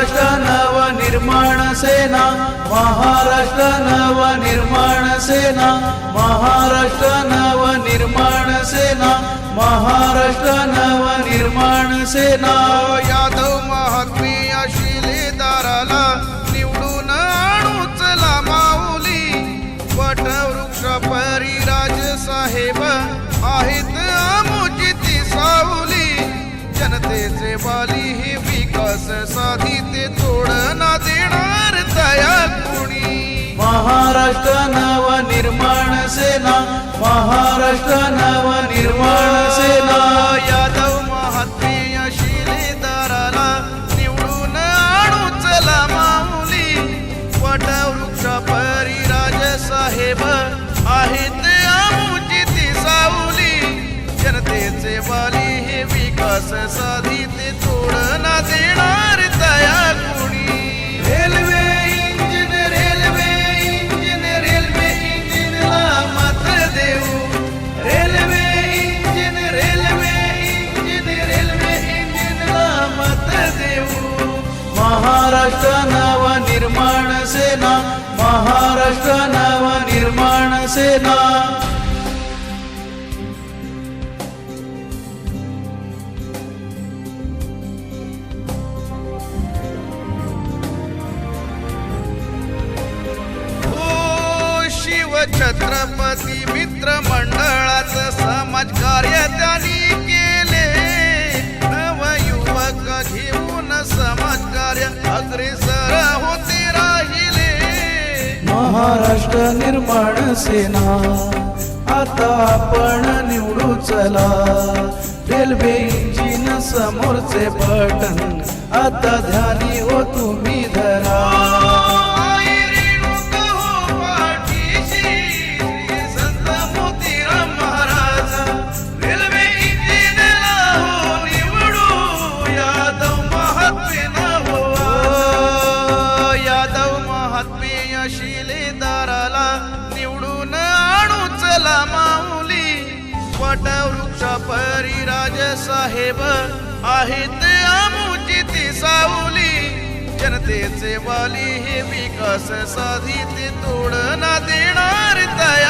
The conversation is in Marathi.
महाराष्ट्र नवनिर्माण सेना महाराष्ट्र नवनिर्माण सेना महाराष्ट्र नवनिर्माण सेना महाराष्ट्र नवनिर्माण सेना. यादव महाराष्ट्र नवनिर्माण सेना महाराष्ट्र नवनिर्माण सेना. यादव महात्मीय शिलेदाराला निवडून आणू चला माऊली. वटवृक्ष परिराज साहेब आहेत आमुची ती साऊली. जनतेचे वाली हे विकास सा सेना महाराष्ट्र नवनिर्माण सेना. हो, शिव छत्रपती मित्र मंडळाचं समाज कार्य त्यांनी केले. नवयुवक घेऊन समाज कार्य अग्रेसर महाराष्ट्र निर्माण सेना. आता आपण निवडू चला. रेल्वे इंजिन समोरचे बटन. आता ध्यानी हो तुम्ही धरा. दाराला निवडून आणू चला माऊली. वटवृक्ष परिराज साहेब आहेत आमुजिती सावली. जनतेचे वाली हे विकास साधिते तोड ना